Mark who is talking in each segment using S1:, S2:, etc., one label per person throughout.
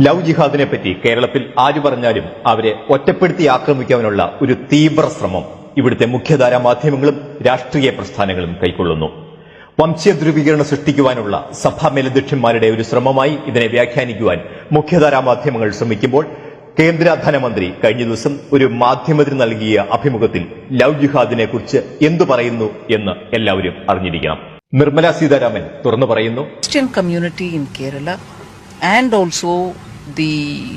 S1: Love ജിഹാദിനെ പറ്റി കേരളത്തിൽ ആര് പറഞ്ഞാലും അവരെ ഒറ്റപ്പെടുത്തി ആക്രമിക്കാനുള്ള ഒരു തീവ്ര ശ്രമം ഇവിടുത്തെ മുഖ്യധാരാ മാധ്യമങ്ങളും രാഷ്ട്രീയ പ്രസ്ഥാനങ്ങളും കൈക്കൊള്ളുന്നു. വംശീയ ധ്രുവീകരണം സൃഷ്ടിക്കുവാനുള്ള സഭാ മേലധ്യക്ഷന്മാരുടെ ഒരു ശ്രമമായി ഇതിനെ വ്യാഖ്യാനിക്കുവാൻ മുഖ്യധാരാ മാധ്യമങ്ങൾ ശ്രമിക്കുമ്പോൾ കേന്ദ്ര ധനമന്ത്രി കഴിഞ്ഞ ദിവസം ഒരു മാധ്യമത്തിന് നൽകിയ അഭിമുഖത്തിൽ ലവ് ജിഹാദിനെ കുറിച്ച് എന്തു പറയുന്നു എന്ന് എല്ലാവരും അറിഞ്ഞിരിക്കണം. നിർമ്മല സീതാരാമൻ തുറന്നു പറയുന്നു.
S2: Christian community in Kerala and also the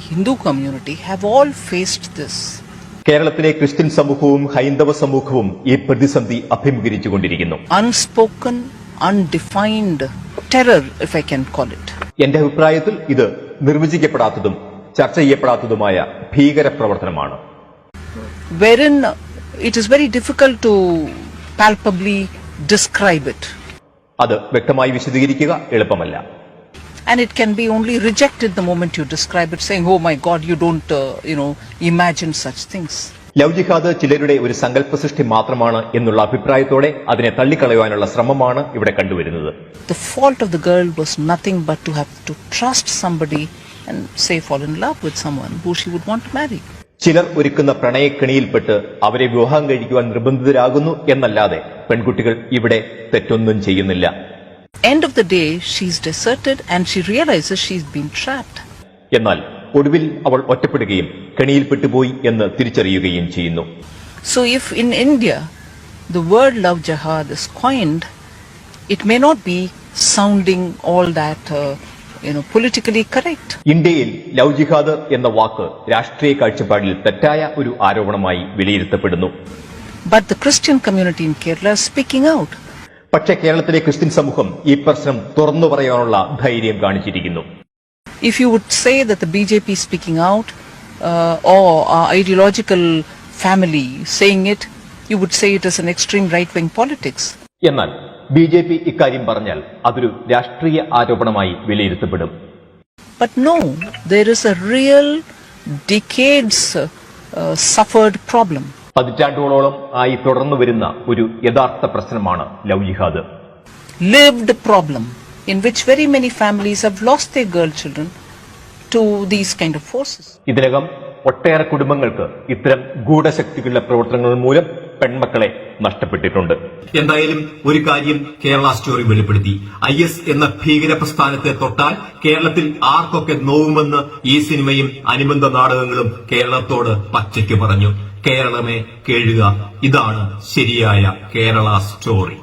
S2: Hindu community have all faced this.
S1: കേരളത്തിലെ ക്രിസ്ത്യൻ സമൂഹവും ഹൈന്ദവ സമൂഹവും ഈ പ്രതിസന്ധി അഭിമുഖീകരിച്ചുകൊണ്ടിരിക്കുന്നു.
S2: Unspoken undefined terror if I can call it
S1: എന്റെ അഭിപ്രായത്തിൽ ഇത് നിർവചിക്കപ്പെടാത്തതും ചർച്ച ചെയ്യപ്പെടാത്തതുമായ ഭീകര പ്രവർത്തനമാണ്.
S2: Wherein it is very difficult to palpably describe it
S1: അത് വ്യക്തമായി വിശദീകരിക്കുക എളുപ്പമല്ല.
S2: And it can be only rejected the moment you describe it, saying, oh my God, you don't, uh, you know, imagine such things.
S1: Love jihad ചിലരുടെ ഒരു സങ്കല്പ സൃഷ്ടി മാത്രമാണ് എന്നുള്ള അഭിപ്രായത്തോടെ അതിനെ തള്ളിക്കളയുവാനുള്ള ശ്രമമാണ് ഇവിടെ കണ്ടുവരുന്നത്
S2: The fault of the girl was nothing but to have to trust somebody and say fall in love with someone who she would want to marry.
S1: ചിലർ ഒരുക്കുന്ന പ്രണയക്കെണിയിൽപ്പെട്ട് അവരെ വിവാഹം കഴിക്കുവാൻ നിർബന്ധിതരാകുന്നു എന്നല്ലാതെ പെൺകുട്ടികൾ ഇവിടെ തെറ്റൊന്നും ചെയ്യുന്നില്ല
S2: End of the day, she's deserted and she realizes she's been trapped.
S1: എന്നാൽ ഒടുവിൽ അവൾ ഒറ്റപ്പെടുകയും കെണിയിൽപ്പെട്ടുപോയി എന്ന് തിരിച്ചറിയുകയും ചെയ്യുന്നു
S2: So if in India the word love jihad is coined, it may not be sounding all that, uh, you know, politically correct.
S1: ഇന്ത്യയിൽ love ജിഹാദ് എന്ന വാക്ക് രാഷ്ട്രീയ കാഴ്ചപ്പാടിൽ തെറ്റായ ഒരു ആരോപണമായി വിലയിരുത്തപ്പെടുന്നു
S2: But the Christian community in Kerala is speaking out.
S1: പക്ഷേ കേരളത്തിലെ ക്രിസ്ത്യൻ സമൂഹം ഈ പ്രശ്നം തുറന്നു പറയാനുള്ള ധൈര്യം കാണിച്ചിരിക്കുന്നു
S2: If you would say that the BJP is speaking out, uh, or our ideological family saying it, you would say it is an extreme right-wing politics.
S1: എന്നാൽ ബി ജെ പി ഇക്കാര്യം പറഞ്ഞാൽ അതൊരു രാഷ്ട്രീയ ആരോപണമായി വിലയിരുത്തപ്പെടും
S2: But no, there is a real decades uh, uh, suffered problem.
S1: പതിറ്റാണ്ടുകളോളം ആയി തുടർന്നു വരുന്ന ഒരു യഥാർത്ഥ പ്രശ്നമാണ് love jihad.
S2: Lived problem in which very many families have lost their girl children to these kind of forces
S1: ഇതിനകം ഒട്ടേറെ കുടുംബങ്ങൾക്ക് ഇത്തരം ഗൂഢശക്തികളുടെ പ്രവർത്തനങ്ങൾ മൂലം പെൺമക്കളെ നഷ്ടപ്പെട്ടിട്ടുണ്ട്.
S3: എന്തായാലും ഒരു കാര്യം കേരള സ്റ്റോറി വെളിപ്പെടുത്തി. ഐ എസ് എന്ന ഭീകര പ്രസ്ഥാനത്തെ തൊട്ടാൽ കേരളത്തിൽ ആർക്കൊക്കെ നോവുമെന്ന് ഈ സിനിമയും അനുബന്ധ നാടകങ്ങളും കേരളത്തോട് പച്ചയ്ക്ക് പറഞ്ഞു. കേരളമേ കേഴുക. ഇതാണ് ശരിയായ കേരള സ്റ്റോറി.